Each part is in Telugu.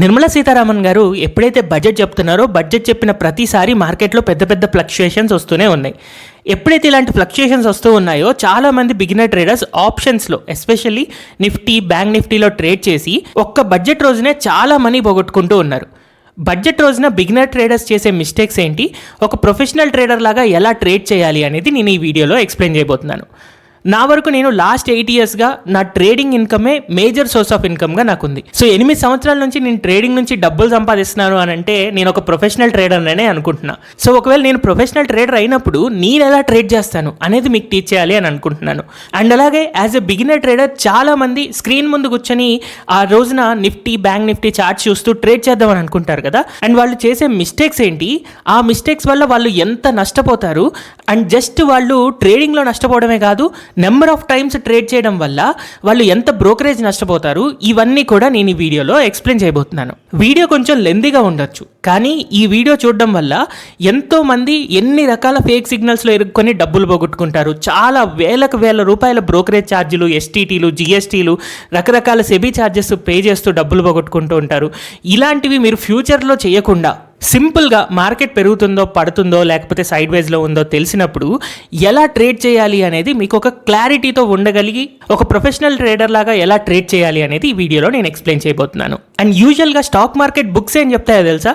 నిర్మలా సీతారామన్ గారు ఎప్పుడైతే బడ్జెట్ చెప్తున్నారో బడ్జెట్ చెప్పిన ప్రతిసారి మార్కెట్లో పెద్ద పెద్ద ఫ్లక్చుయేషన్స్ వస్తూనే ఉన్నాయి. ఎప్పుడైతే ఇలాంటి ఫ్లక్చుయేషన్స్ వస్తూ ఉన్నాయో చాలామంది బిగినర్ ట్రేడర్స్ ఆప్షన్స్లో ఎస్పెషల్లీ నిఫ్టీ బ్యాంక్ నిఫ్టీలో ట్రేడ్ చేసి ఒక్క బడ్జెట్ రోజునే చాలా మనీ పోగొట్టుకుంటూ ఉన్నారు. బడ్జెట్ రోజున బిగినర్ ట్రేడర్స్ చేసే మిస్టేక్స్ ఏంటి? ఒక ప్రొఫెషనల్ ట్రేడర్ లాగా ఎలా ట్రేడ్ చేయాలి అనేది నేను ఈ వీడియోలో ఎక్స్ప్లెయిన్ చేయబోతున్నాను. నా వరకు నేను లాస్ట్ ఎయిట్ ఇయర్స్గా నా ట్రేడింగ్ ఇన్కమే మేజర్ సోర్స్ ఆఫ్ ఇన్కమ్గా నాకుంది. సో ఎనిమిది సంవత్సరాల నుంచి నేను ట్రేడింగ్ నుంచి డబ్బులు సంపాదిస్తున్నాను అని అంటే నేను ఒక ప్రొఫెషనల్ ట్రేడర్ అనే అనుకుంటున్నా. సో ఒకవేళ నేను ప్రొఫెషనల్ ట్రేడర్ అయినప్పుడు నేను ఎలా ట్రేడ్ చేస్తాను అనేది మీకు టీచ్ చేయాలి అని అనుకుంటున్నాను. అండ్ అలాగే యాజ్ ఎ బిగినర్ ట్రేడర్ చాలా మంది స్క్రీన్ ముందు కూర్చొని ఆ రోజున నిఫ్టీ బ్యాంక్ నిఫ్టీ చార్ట్ చూస్తూ ట్రేడ్ చేద్దామని అనుకుంటారు కదా. అండ్ వాళ్ళు చేసే మిస్టేక్స్ ఏంటి? ఆ మిస్టేక్స్ వల్ల వాళ్ళు ఎంత నష్టపోతారు? అండ్ జస్ట్ వాళ్ళు ట్రేడింగ్లో నష్టపోవడమే కాదు నెంబర్ ఆఫ్ టైమ్స్ ట్రేడ్ చేయడం వల్ల వాళ్ళు ఎంత బ్రోకరేజ్ నష్టపోతారు ఇవన్నీ కూడా నేను ఈ వీడియోలో ఎక్స్ప్లెయిన్ చేయబోతున్నాను. వీడియో కొంచెం లెందీగా ఉండొచ్చు. కానీ ఈ వీడియో చూడడం వల్ల ఎంతోమంది ఎన్ని రకాల ఫేక్ సిగ్నల్స్లో ఇరుక్కొని డబ్బులు పోగొట్టుకుంటారు. చాలా వేలకు వేల రూపాయల బ్రోకరేజ్ ఛార్జీలు ఎస్టీటీలు జిఎస్టీలు రకరకాల సెబీ ఛార్జెస్ పే చేస్తూ డబ్బులు పోగొట్టుకుంటూ ఉంటారు. ఇలాంటివి మీరు ఫ్యూచర్లో చేయకుండా సింపుల్గా మార్కెట్ పెరుగుతుందో పడుతుందో లేకపోతే సైడ్ వేజ్లో ఉందో తెలిసినప్పుడు ఎలా ట్రేడ్ చేయాలి అనేది మీకు ఒక క్లారిటీతో ఉండగలిగి ఒక ప్రొఫెషనల్ ట్రేడర్ లాగా ఎలా ట్రేడ్ చేయాలి అనేది ఈ వీడియోలో నేను ఎక్స్ప్లెయిన్ చేయబోతున్నాను. అండ్ యూజువల్గా స్టాక్ మార్కెట్ బుక్స్ ఏం చెప్తాయో తెలుసా?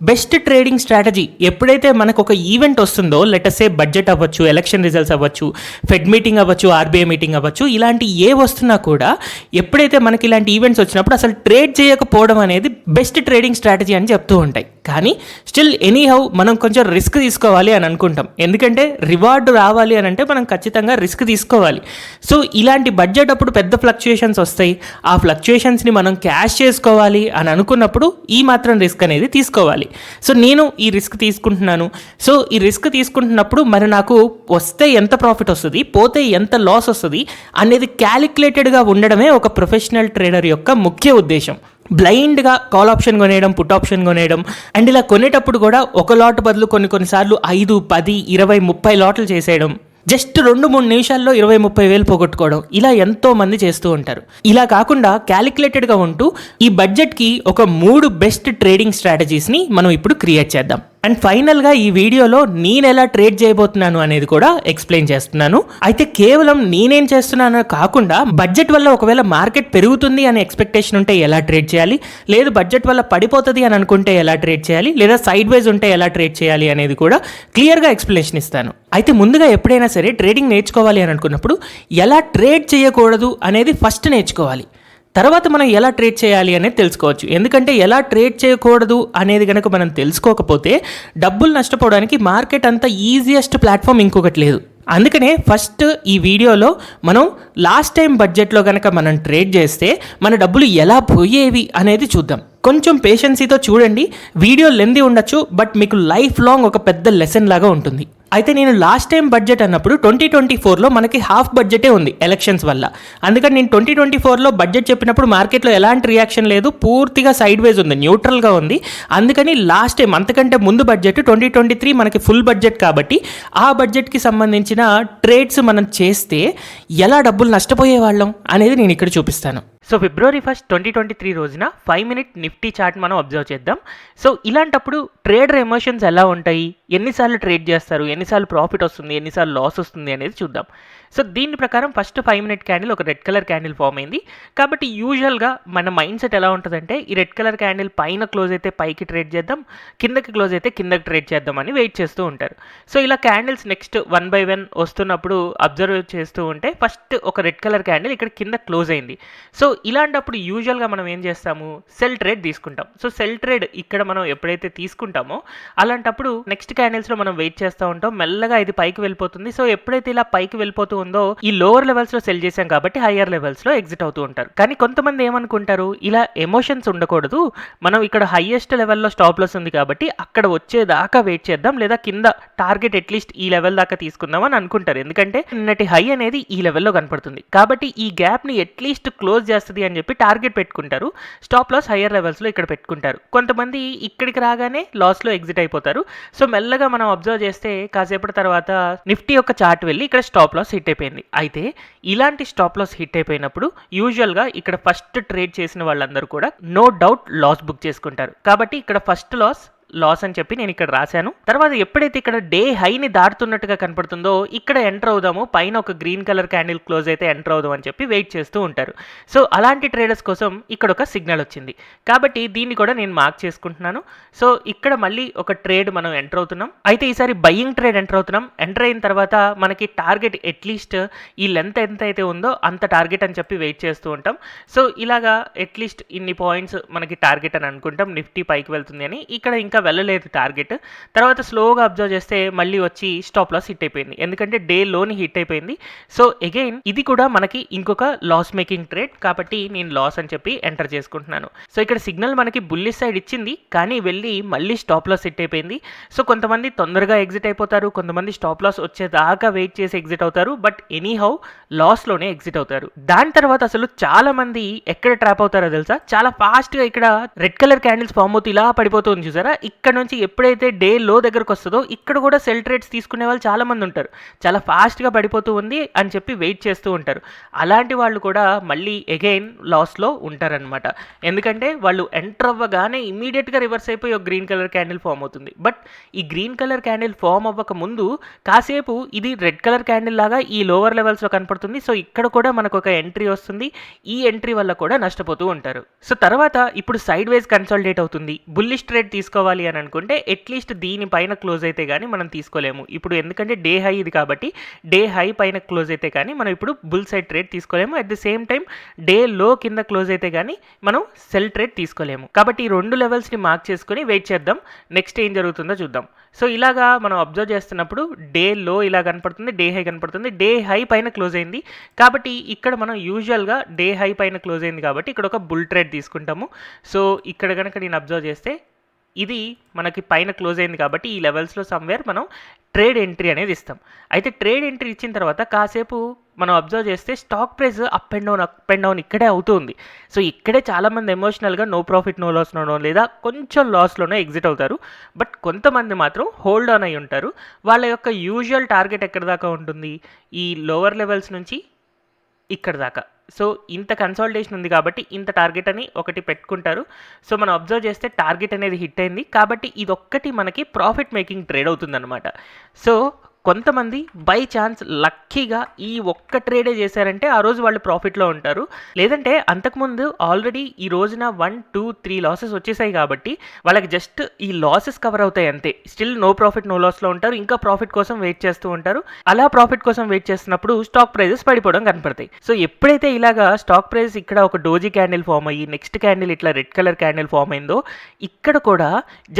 బెస్ట్ ట్రేడింగ్ స్ట్రాటజీ ఎప్పుడైతే మనకు ఒక ఈవెంట్ వస్తుందో లెటసే బడ్జెట్ అవ్వచ్చు ఎలక్షన్ రిజల్ట్స్ అవ్వచ్చు ఫెడ్ మీటింగ్ అవ్వచ్చు ఆర్బీఐ మీటింగ్ అవ్వచ్చు ఇలాంటి ఏ వస్తున్నా కూడా ఎప్పుడైతే మనకి ఇలాంటి ఈవెంట్స్ వచ్చినప్పుడు అసలు ట్రేడ్ చేయకపోవడం అనేది బెస్ట్ ట్రేడింగ్ స్ట్రాటజీ అని చెప్తూ ఉంటాయి. కానీ స్టిల్ ఎనీ హౌ మనం కొంచెం రిస్క్ తీసుకోవాలి అని అనుకుంటాం. ఎందుకంటే రివార్డు రావాలి అని అంటే మనం ఖచ్చితంగా రిస్క్ తీసుకోవాలి. సో ఇలాంటి బడ్జెట్ అప్పుడు పెద్ద ఫ్లక్చుయేషన్స్ వస్తాయి. ఆ ఫ్లక్చుయేషన్స్ని మనం క్యాష్ చేసుకోవాలి అని అనుకున్నప్పుడు ఈ మాత్రం రిస్క్ అనేది తీసుకోవాలి. సో నేను ఈ రిస్క్ తీసుకుంటున్నాను. సో ఈ రిస్క్ తీసుకుంటున్నప్పుడు మరి నాకు వస్తే ఎంత ప్రాఫిట్ వస్తుంది పోతే ఎంత లాస్ వస్తుంది అనేది క్యాలిక్యులేటెడ్గా ఉండడమే ఒక ప్రొఫెషనల్ ట్రేడర్ యొక్క ముఖ్య ఉద్దేశం. బ్లైండ్గా కాల్ ఆప్షన్ కొనేయడం పుట్ ఆప్షన్ కొనేయడం అండ్ ఇలా కొనేటప్పుడు కూడా ఒక లాట్ బదులు కొన్ని కొన్నిసార్లు ఐదు పది ఇరవై ముప్పై లాట్లు చేసేయడం. జస్ట్ రెండు మూడు నిమిషాల్లో ఇరవై ముప్పై వేలు పోగొట్టుకోవడం ఇలా ఎంతో మంది చేస్తూ ఉంటారు. ఇలా కాకుండా క్యాలిక్యులేటెడ్గా ఉంటూ ఈ బడ్జెట్కి ఒక మూడు బెస్ట్ ట్రేడింగ్ స్ట్రాటజీస్ని మనం ఇప్పుడు క్రియేట్ చేద్దాం. అండ్ ఫైనల్గా ఈ వీడియోలో నేను ఎలా ట్రేడ్ చేయబోతున్నాను అనేది కూడా ఎక్స్ప్లెయిన్ చేస్తున్నాను. అయితే కేవలం నేనేం చేస్తున్నానో కాకుండా బడ్జెట్ వల్ల ఒకవేళ మార్కెట్ పెరుగుతుంది అనే ఎక్స్పెక్టేషన్ ఉంటే ఎలా ట్రేడ్ చేయాలి? లేదు బడ్జెట్ వల్ల పడిపోతుంది అని అనుకుంటే ఎలా ట్రేడ్ చేయాలి? లేదా సైడ్ వైజ్ ఉంటే ఎలా ట్రేడ్ చేయాలి అనేది కూడా క్లియర్గా ఎక్స్ప్లెనేషన్ ఇస్తాను. అయితే ముందుగా ఎప్పుడైనా సరే ట్రేడింగ్ నేర్చుకోవాలి అని అనుకున్నప్పుడు ఎలా ట్రేడ్ చేయకూడదు అనేది ఫస్ట్ నేర్చుకోవాలి. తర్వాత మనం ఎలా ట్రేడ్ చేయాలి అనేది తెలుసుకోవచ్చు. ఎందుకంటే ఎలా ట్రేడ్ చేయకూడదు అనేది కనుక మనం తెలుసుకోకపోతే డబ్బులు నష్టపోవడానికి మార్కెట్ అంత ఈజియెస్ట్ ప్లాట్ఫామ్ ఇంకొకటి లేదు. అందుకనే ఫస్ట్ ఈ వీడియోలో మనం లాస్ట్ టైం బడ్జెట్లో కనుక మనం ట్రేడ్ చేస్తే మన డబ్బులు ఎలా పోయేవి అనేది చూద్దాం. కొంచెం పేషెన్సీతో చూడండి. వీడియో లెంది ఉండొచ్చు బట్ మీకు లైఫ్ లాంగ్ ఒక పెద్ద లెసన్ లాగా ఉంటుంది. అయితే నేను లాస్ట్ టైం బడ్జెట్ అన్నప్పుడు ట్వంటీ ట్వంటీ ఫోర్లో మనకి హాఫ్ బడ్జెటే ఉంది ఎలక్షన్స్ వల్ల. అందుకని నేను ట్వంటీ ట్వంటీ ఫోర్లో బడ్జెట్ చెప్పినప్పుడు మార్కెట్లో ఎలాంటి రియాక్షన్ లేదు పూర్తిగా సైడ్ వేజ్ ఉంది న్యూట్రల్గా ఉంది. అందుకని లాస్ట్ టైం అంతకంటే ముందు బడ్జెట్ ట్వంటీ ట్వంటీ త్రీ మనకి ఫుల్ బడ్జెట్ కాబట్టి ఆ బడ్జెట్కి సంబంధించిన ట్రేడ్స్ మనం చేస్తే ఎలా డబ్బులు నష్టపోయే వాళ్ళం అనేది నేను ఇక్కడ చూపిస్తాను. So February first twenty twenty three రోజున ఫైవ్ మినిట్ నిఫ్టీ చార్ట్ మనం అబ్జర్వ్ చేద్దాం. సో ఇలాంటప్పుడు ట్రేడర్ ఎమోషన్స్ ఎలా ఉంటాయి? ఎన్నిసార్లు ట్రేడ్ చేస్తారు? ఎన్నిసార్లు ప్రాఫిట్ వస్తుంది? ఎన్నిసార్లు లాస్ వస్తుంది అనేది చూద్దాం. సో దీని ప్రకారం ఫస్ట్ ఫైవ్ మినిట్ క్యాండిల్ ఒక రెడ్ కలర్ క్యాండిల్ ఫామ్ అయింది. కాబట్టి యూజువల్గా మన మైండ్ సెట్ ఎలా ఉంటుందంటే ఈ రెడ్ కలర్ క్యాండిల్ పైన క్లోజ్ అయితే పైకి ట్రేడ్ చేద్దాం కిందకి క్లోజ్ అయితే కిందకి ట్రేడ్ చేద్దాం అని వెయిట్ చేస్తూ ఉంటారు. సో ఇలా candles next one by one వస్తున్నప్పుడు అబ్జర్వ్ చేస్తూ ఉంటే ఫస్ట్ ఒక రెడ్ కలర్ క్యాండిల్ ఇక్కడ కింద క్లోజ్ అయింది. సో ఇలాంటప్పుడు యూజువల్గా మనం ఏం చేస్తాము? సెల్ ట్రేడ్ తీసుకుంటాం. సో సెల్ ట్రేడ్ ఇక్కడ మనం ఎప్పుడైతే తీసుకుంటామో అలాంటప్పుడు నెక్స్ట్ క్యాండిల్స్లో మనం వెయిట్ చేస్తూ ఉంటాం. మెల్లగా ఇది పైకి వెళ్ళిపోతుంది. సో ఎప్పుడైతే ఇలా పైకి వెళ్ళిపోతూ ఉందో ఈ లోవర్ లెవెల్స్లో సెల్ చేశాం కాబట్టి హయ్యర్ లెవెల్స్లో ఎగ్జిట్ అవుతూ ఉంటారు. కానీ కొంతమంది ఏమనుకుంటారు? ఇలా ఎమోషన్స్ ఉండకూడదు. మనం ఇక్కడ హైయెస్ట్ లెవెల్లో స్టాప్ లాస్ ఉంది కాబట్టి అక్కడ వచ్చేదాకా వెయిట్ చేద్దాం లేదా కింద టార్గెట్ అట్లీస్ట్ ఈ లెవెల్ దాకా తీసుకుందాం అని అనుకుంటారు. ఎందుకంటే నిన్నటి హై అనేది ఈ లెవెల్లో కనపడుతుంది. కాబట్టి ఈ గ్యాప్ని అట్లీస్ట్ క్లోజ్ చేస్తుంది అని చెప్పి టార్గెట్ పెట్టుకుంటారు. స్టాప్ లాస్ హయ్యర్ లెవెల్స్లో ఇక్కడ పెట్టుకుంటారు. కొంతమంది ఇక్కడికి రాగానే లాస్లో ఎగ్జిట్ అయిపోతారు. సో మెల్లగా మనం అబ్జర్వ్ చేస్తే కాసేపటి తర్వాత నిఫ్టీ యొక్క చార్ట్ వెళ్ళి ఇక్కడ స్టాప్ లాస్ హిట్ అయిపోయింది అయితే ఇలాంటి స్టాప్ లాస్ హిట్ అయిపోయినప్పుడు యూజువల్గా ఇక్కడ ఫస్ట్ ట్రేడ్ చేసిన వాళ్ళందరూ కూడా నో డౌట్ లాస్ బుక్ చేసుకుంటారు. కాబట్టి ఇక్కడ ఫస్ట్ లాస్ లాస్ అని చెప్పి నేను ఇక్కడ రాశాను. తర్వాత ఎప్పుడైతే ఇక్కడ డే హైని దాటుతున్నట్టుగా కనపడుతుందో ఇక్కడ ఎంటర్ అవుదాము పైన ఒక గ్రీన్ కలర్ క్యాండిల్ క్లోజ్ అయితే ఎంటర్ అవుదాం అని చెప్పి వెయిట్ చేస్తూ ఉంటారు. సో అలాంటి ట్రేడర్స్ కోసం ఇక్కడ ఒక సిగ్నల్ వచ్చింది. కాబట్టి దీన్ని కూడా నేను మార్క్ చేసుకుంటున్నాను. సో ఇక్కడ మళ్ళీ ఒక ట్రేడ్ మనం ఎంటర్ అవుతున్నాం. అయితే ఈసారి బయ్యింగ్ ట్రేడ్ ఎంటర్ అవుతున్నాం. ఎంటర్ అయిన తర్వాత మనకి టార్గెట్ అట్లీస్ట్ ఈ లెంత్ ఎంత అయితే ఉందో అంత టార్గెట్ అని చెప్పి వెయిట్ చేస్తూ ఉంటాం. సో ఇలాగా అట్లీస్ట్ ఇన్ని పాయింట్స్ మనకి టార్గెట్ అని అనుకుంటాం. నిఫ్టీ పైకి వెళ్తుంది అని. ఇక్కడ ఇంకా వెళ్ళలేదు టార్గెట్. తర్వాత స్లోగా అబ్జర్వ్ చేస్తే మళ్ళీ వచ్చి స్టాప్ లాస్ హిట్ అయిపోయింది. ఎందుకంటే డే లోని హిట్ అయిపోయింది. సో అగైన్ ఇది కూడా మనకి ఇంకొక లాస్ మేకింగ్ ట్రేడ్ కాబట్టి నేను లాస్ అని చెప్పి ఎంటర్ చేసుకుంటున్నాను. సో ఇక్కడ సిగ్నల్ మనకి బుల్లి సైడ్ ఇచ్చింది. కానీ వెళ్ళి మళ్ళీ స్టాప్ లాస్ హిట్ అయిపోయింది. సో కొంతమంది తొందరగా ఎగ్జిట్ అయిపోతారు. కొంతమంది స్టాప్ లాస్ వచ్చేదాకా వెయిట్ చేసి ఎగ్జిట్ అవుతారు. బట్ ఎనీ హౌ లాస్లోనే ఎగ్జిట్ అవుతారు. దాని తర్వాత అసలు చాలా మంది ఎక్కడ ట్రాప్ అవుతారో తెలుసా? చాలా ఫాస్ట్గా ఇక్కడ రెడ్ కలర్ క్యాండిల్స్ ఫామ్ అవుతూ ఇలా పడిపోతుంది చూసారా? ఇక్కడ నుంచి ఎప్పుడైతే డే లో దగ్గరకు వస్తుందో ఇక్కడ కూడా సెల్ ట్రేడ్స్ తీసుకునే వాళ్ళు చాలా మంది ఉంటారు. చాలా ఫాస్ట్గా పడిపోతూ ఉంది అని చెప్పి వెయిట్ చేస్తూ ఉంటారు. అలాంటి వాళ్ళు కూడా మళ్ళీ అగైన్ లాస్లో ఉంటారనమాట ఎందుకంటే వాళ్ళు ఎంటర్ అవ్వగానే ఇమీడియట్గా రివర్స్ అయిపోయి ఒక గ్రీన్ కలర్ క్యాండిల్ ఫామ్ అవుతుంది. బట్ ఈ గ్రీన్ కలర్ క్యాండిల్ ఫామ్ అవ్వక ముందు కాసేపు ఇది రెడ్ కలర్ క్యాండిల్ లాగా ఈ లోవర్ లెవెల్స్లో కనపడుతుంది. సో ఇక్కడ కూడా మనకు ఒక ఎంట్రీ వస్తుంది. ఈ ఎంట్రీ వల్ల కూడా నష్టపోతూ ఉంటారు. సో తర్వాత ఇప్పుడు సైడ్ వైజ్ కన్సల్టేట్ అవుతుంది. బుల్లిష్ ట్రేడ్ తీసుకోవాలి. అని అనుకుంటే అట్లీస్ట్ దీనిపైన క్లోజ్ అయితే కానీ మనం తీసుకోలేము. ఇప్పుడు ఎందుకంటే డే హై ఇది కాబట్టి డే హై పైన క్లోజ్ అయితే కానీ మనం ఇప్పుడు బుల్ సైడ్ ట్రేడ్ తీసుకోలేము. At the same time day లో కింద క్లోజ్ అయితే కానీ మనం సెల్ ట్రేడ్ తీసుకోలేము. కాబట్టి ఈ రెండు లెవెల్స్ని మార్క్ చేసుకుని వెయిట్ చేద్దాం. నెక్స్ట్ ఏం జరుగుతుందో చూద్దాం. సో ఇలాగా మనం అబ్జర్వ్ చేస్తున్నప్పుడు డే లో ఇలా కనపడుతుంది డే హై కనపడుతుంది. డే హై పైన క్లోజ్ అయింది. కాబట్టి ఇక్కడ మనం యూజువల్గా డే హై పైన క్లోజ్ అయింది కాబట్టి ఇక్కడ ఒక బుల్ ట్రేడ్ తీసుకుంటాము. సో ఇక్కడ కనుక నేను అబ్జర్వ్ చేస్తే ఇది మనకి పైన క్లోజ్ అయింది కాబట్టి ఈ లెవెల్స్లో సమ్వేర్ మనం ట్రేడ్ ఎంట్రీ అనేది ఇస్తాం. అయితే ట్రేడ్ ఎంట్రీ ఇచ్చిన తర్వాత కాసేపు మనం అబ్జర్వ్ చేస్తే stock price up and down up and down ఇక్కడే అవుతుంది. సో ఇక్కడే చాలామంది ఎమోషనల్గా నో ప్రాఫిట్ నో లాస్లోనో లేదా కొంచెం లాస్లోనో ఎగ్జిట్ అవుతారు. బట్ కొంతమంది మాత్రం హోల్డ్ ఆన్ అయి ఉంటారు. వాళ్ళ యొక్క యూజువల్ టార్గెట్ ఎక్కడ దాకా ఉంటుంది? ఈ లోవర్ లెవెల్స్ నుంచి ఇక్కడ దాకా. సో ఇంత కన్సాలిడేషన్ ఉంది కాబట్టి ఇంత టార్గెట్ అని ఒకటి పెట్టుకుంటారు. సో మనం అబ్జర్వ్ చేస్తే టార్గెట్ అనేది హిట్ అయింది. కాబట్టి ఇదొక్కటి మనకి ప్రాఫిట్ మేకింగ్ ట్రేడ్ అవుతుందన్నమాట. సో కొంతమంది బై ఛాన్స్ లక్కీగా ఈ ఒక్క ట్రేడే చేశారంటే ఆ రోజు వాళ్ళు ప్రాఫిట్లో ఉంటారు. లేదంటే అంతకుముందు ఆల్రెడీ ఈ రోజున వన్ టూ త్రీ లాసెస్ వచ్చేసాయి కాబట్టి వాళ్ళకి జస్ట్ ఈ లాసెస్ కవర్ అవుతాయి అంతే. స్టిల్ నో ప్రాఫిట్ నో లాస్లో ఉంటారు. ఇంకా ప్రాఫిట్ కోసం వెయిట్ చేస్తూ ఉంటారు. అలా ప్రాఫిట్ కోసం వెయిట్ చేస్తున్నప్పుడు స్టాక్ ప్రైజెస్ పడిపోవడం కనపడతాయి. సో ఎప్పుడైతే ఇలాగా స్టాక్ ప్రైస్ ఇక్కడ ఒక డోజీ క్యాండిల్ ఫామ్ అయ్యి నెక్స్ట్ క్యాండిల్ ఇట్లా రెడ్ కలర్ క్యాండిల్ ఫామ్ అయిందో ఇక్కడ కూడా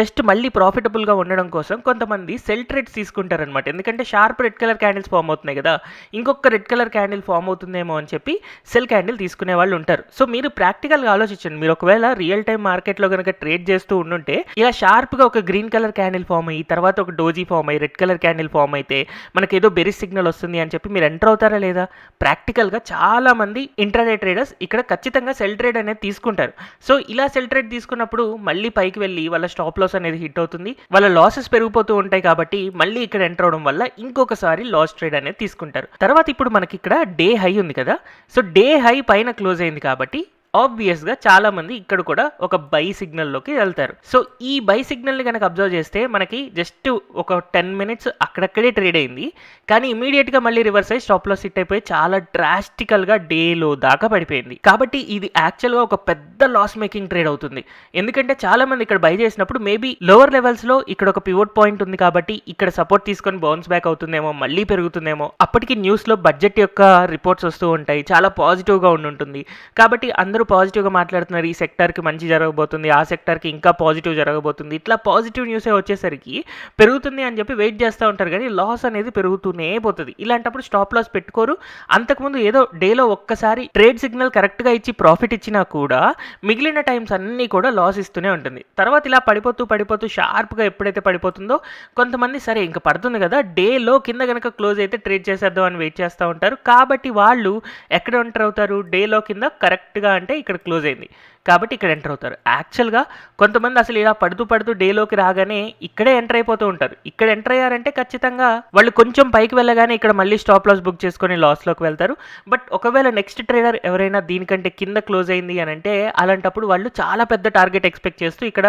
జస్ట్ మళ్ళీ ప్రాఫిటబుల్గా ఉండడం కోసం కొంతమంది సెల్ ట్రేడ్స్ తీసుకుంటారనమాట ఎందుకంటే sharp red colour candles form అవుతున్నాయి కదా ఇంకొక రెడ్ కలర్ క్యాండిల్ ఫామ్ అవుతుందేమో అని చెప్పి సెల్ క్యాండిల్ తీసుకునే వాళ్ళు ఉంటారు. సో మీరు ప్రాక్టికల్గా ఆలోచించండి. మీరు ఒకవేళ రియల్ టైం మార్కెట్లో కనుక ట్రేడ్ చేస్తూ ఉండుంటే ఇలా షార్ప్గా ఒక గ్రీన్ కలర్ క్యాండిల్ ఫామ్ అయ్యి తర్వాత ఒక డోజీ ఫామ్ అయ్యి రెడ్ కలర్ క్యాండిల్ ఫామ్ అయితే మనకి ఏదో బెరిస్ సిగ్నల్ వస్తుంది అని చెప్పి మీరు ఎంటర్ అవుతారా లేదా? ప్రాక్టికల్గా చాలా మంది ఇంటర్డే ట్రేడర్స్ ఇక్కడ ఖచ్చితంగా సెల్ ట్రేడ్ అనేది తీసుకుంటారు. సో ఇలా సెల్ ట్రేడ్ తీసుకున్నప్పుడు మళ్ళీ పైకి వెళ్ళి వాళ్ళ స్టాప్ లాస్ అనేది హిట్ అవుతుంది. వాళ్ళ లాసెస్ పెరిగిపోతూ ఉంటాయి కాబట్టి మళ్ళీ ఇక్కడ ఎంటర్ అవడం వల్ల ఇంకొకసారి లాస్ ట్రేడ్ అనేది తీసుకుంటారు. తర్వాత ఇప్పుడు మనకి ఇక్కడ డే హై ఉంది కదా. సో డే హై పైన క్లోజ్ అయింది కాబట్టి ఆబ్వియస్గా చాలా మంది ఇక్కడ కూడా ఒక బై సిగ్నల్లోకి వెళ్తారు. సో ఈ బై సిగ్నల్ని కనుక అబ్జర్వ్ చేస్తే మనకి జస్ట్ ఒక టెన్ మినిట్స్ అక్కడక్కడే ట్రేడ్ అయింది. కానీ ఇమీడియట్గా మళ్ళీ రివర్స్ అయ్యి స్టాప్ లాస్ అయిపోయి చాలా డ్రాస్టికల్గా డేలో దాకా పడిపోయింది. కాబట్టి ఇది యాక్చువల్గా ఒక పెద్ద లాస్ మేకింగ్ ట్రేడ్ అవుతుంది. ఎందుకంటే చాలా మంది ఇక్కడ బై చేసినప్పుడు మేబీ లోవర్ లెవెల్స్లో ఇక్కడ ఒక పివోట్ పాయింట్ ఉంది కాబట్టి ఇక్కడ సపోర్ట్ తీసుకొని బౌన్స్ బ్యాక్ అవుతుందేమో మళ్ళీ పెరుగుతుందేమో. అప్పటికి న్యూస్లో బడ్జెట్ యొక్క రిపోర్ట్స్ వస్తూ ఉంటాయి. చాలా పాజిటివ్గా ఉండి ఉంటుంది. కాబట్టి అందరూ పాజిటివ్గా మాట్లాడుతున్నారు ఈ సెక్టార్కి మంచి జరగబోతుంది ఆ సెక్టార్కి ఇంకా పాజిటివ్ జరగబోతుంది. ఇట్లా పాజిటివ్ న్యూసే వచ్చేసరికి పెరుగుతుంది అని చెప్పి వెయిట్ చేస్తూ ఉంటారు కానీ లాస్ అనేది పెరుగుతూనే పోతుంది. ఇలాంటప్పుడు స్టాప్ లాస్ పెట్టుకోరు. అంతకుముందు ఏదో డేలో ఒక్కసారి ట్రేడ్ సిగ్నల్ కరెక్ట్గా ఇచ్చి ప్రాఫిట్ ఇచ్చినా కూడా మిగిలిన టైమ్స్ అన్నీ కూడా లాస్ ఇస్తూనే ఉంటుంది. తర్వాత ఇలా పడిపోతూ పడిపోతూ షార్ప్గా ఎప్పుడైతే పడిపోతుందో కొంతమంది సరే ఇంకా పడుతుంది కదా డేలో కింద కనుక క్లోజ్ అయితే ట్రేడ్ చేసేద్దాం అని వెయిట్ చేస్తూ ఉంటారు. కాబట్టి వాళ్ళు ఎక్కడ ఎంటర్ అవుతారు? డేలో కింద కరెక్ట్గా అంటే అంటే ఇక్కడ క్లోజ్ అయింది. కాబట్టి ఇక్కడ ఎంటర్ అవుతారు. యాక్చువల్గా కొంతమంది అసలు ఇలా పడుతూ పడుతూ డేలోకి రాగానే ఇక్కడే ఎంటర్ అయిపోతూ ఉంటారు. ఇక్కడ ఎంటర్ అయ్యారంటే ఖచ్చితంగా వాళ్ళు కొంచెం పైకి వెళ్ళగానే ఇక్కడ మళ్ళీ స్టాప్ లాస్ బుక్ చేసుకొని లాస్లోకి వెళ్తారు. బట్ ఒకవేళ నెక్స్ట్ ట్రేడర్ ఎవరైనా దీనికంటే కింద క్లోజ్ అయింది అని అంటే అలాంటప్పుడు వాళ్ళు చాలా పెద్ద టార్గెట్ ఎక్స్పెక్ట్ చేస్తూ ఇక్కడ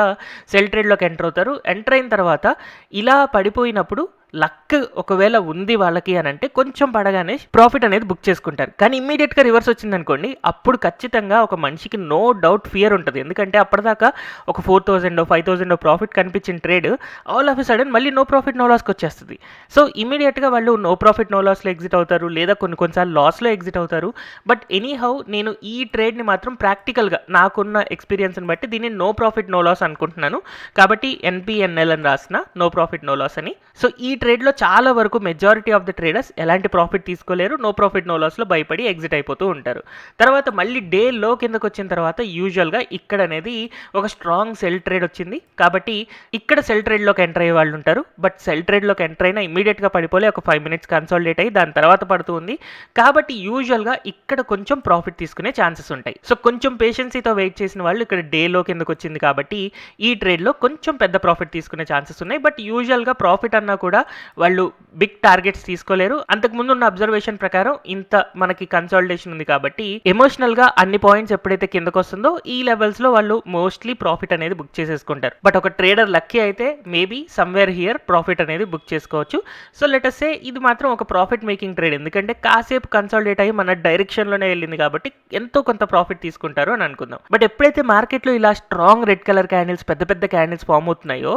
సెల్ ట్రేడ్లోకి ఎంటర్ అవుతారు. ఎంటర్ అయిన తర్వాత ఇలా పడిపోయినప్పుడు లక్ ఒకవేళ ఉంది వాళ్ళకి అని అంటే కొంచెం పడగానే ప్రాఫిట్ అనేది బుక్ చేసుకుంటారు. కానీ ఇమ్మీడియట్గా రివర్స్ వచ్చింది అనుకోండి అప్పుడు ఖచ్చితంగా ఒక మనిషికి నో డౌట్ ఫియర్ ఉంటుంది. ఎందుకంటే అప్పటిదాకా ఒక four thousand five thousand profit కనిపించిన ట్రేడ్ ఆల్ ఆఫ్ సడన్ మళ్ళీ నో ప్రాఫిట్ నో లాస్కి వచ్చేస్తుంది. సో ఇమీడియట్గా వాళ్ళు నో ప్రాఫిట్ నో లాస్లో ఎగ్జిట్ అవుతారు లేదా కొన్ని కొన్నిసార్లు లాస్లో ఎగ్జిట్ అవుతారు. బట్ ఎనీ హౌ నేను ఈ ట్రేడ్ని మాత్రం ప్రాక్టికల్గా నాకున్న ఎక్స్పీరియన్స్ని బట్టి దీన్ని నో ప్రాఫిట్ నో లాస్ అనుకుంటున్నాను. కాబట్టి ఎన్పిఎన్ఎల్ అని రాసిన నో ప్రాఫిట్ నో లాస్ అని. సో ఈ ట్రేడ్లో చాలా వరకు మెజారిటీ ఆఫ్ ద ట్రేడర్స్ ఎలాంటి ప్రాఫిట్ తీసుకోలేరు నో ప్రాఫిట్ నో లాస్లో భయపడి ఎగ్జిట్ అయిపోతూ ఉంటారు. తర్వాత మళ్ళీ డే లో కిందకు వచ్చిన తర్వాత యూజువల్గా ఇక్కడ అనేది ఒక స్ట్రాంగ్ సెల్ ట్రేడ్ వచ్చింది. కాబట్టి ఇక్కడ సెల్ ట్రేడ్లోకి ఎంటర్ అయ్యే వాళ్ళు ఉంటారు. బట్ సెల్ ట్రేడ్లోకి ఎంటర్ అయినా ఇమీడియట్గా పడిపోలే ఒక ఫైవ్ మినిట్స్ కన్సాలిడేట్ అయ్యి దాని తర్వాత పడుతుంది కాబట్టి యూజువల్గా ఇక్కడ కొంచెం ప్రాఫిట్ తీసుకునే ఛాన్సెస్ ఉంటాయి. సో కొంచెం పేషెన్సీతో వెయిట్ చేసిన వాళ్ళు ఇక్కడ డేలో కిందకు వచ్చింది కాబట్టి ఈ ట్రేడ్లో కొంచెం పెద్ద ప్రాఫిట్ తీసుకునే ఛాన్సెస్ ఉన్నాయి. బట్ యూజువల్గా ప్రాఫిట్ అన్నా కూడా వాళ్ళు బిగ్ టార్గెట్స్ తీసుకోలేరు. అంతకుముందు ఉన్న అబ్జర్వేషన్ ప్రకారం ఇంత మనకి కన్సాలిడేషన్ ఉంది కాబట్టి ఎమోషనల్గా అన్ని పాయింట్స్ ఎప్పుడైతే కిందకు వస్తుందో ఈ లెవెల్స్లో వాళ్ళు మోస్ట్లీ ప్రాఫిట్ అనేది బుక్ చేసేసుకుంటారు. బట్ ఒక ట్రేడర్ లక్కీ అయితే మేబీ సమ్వేర్ హియర్ ప్రాఫిట్ అనేది బుక్ చేసుకోవచ్చు. సో లెటస్సే ఇది మాత్రం ఒక ప్రాఫిట్ మేకింగ్ ట్రేడ్ ఎందుకంటే కాసేపు కన్సాలిడేట్ అయ్యి మన డైరెక్షన్లోనే వెళ్ళింది కాబట్టి ఎంతో కొంత ప్రాఫిట్ తీసుకుంటారు అని అనుకుందాం. బట్ ఎప్పుడైతే మార్కెట్లో ఇలా స్ట్రాంగ్ రెడ్ కలర్ క్యాండిల్స్ పెద్ద పెద్ద క్యాండిల్స్ ఫామ్ అవుతున్నాయో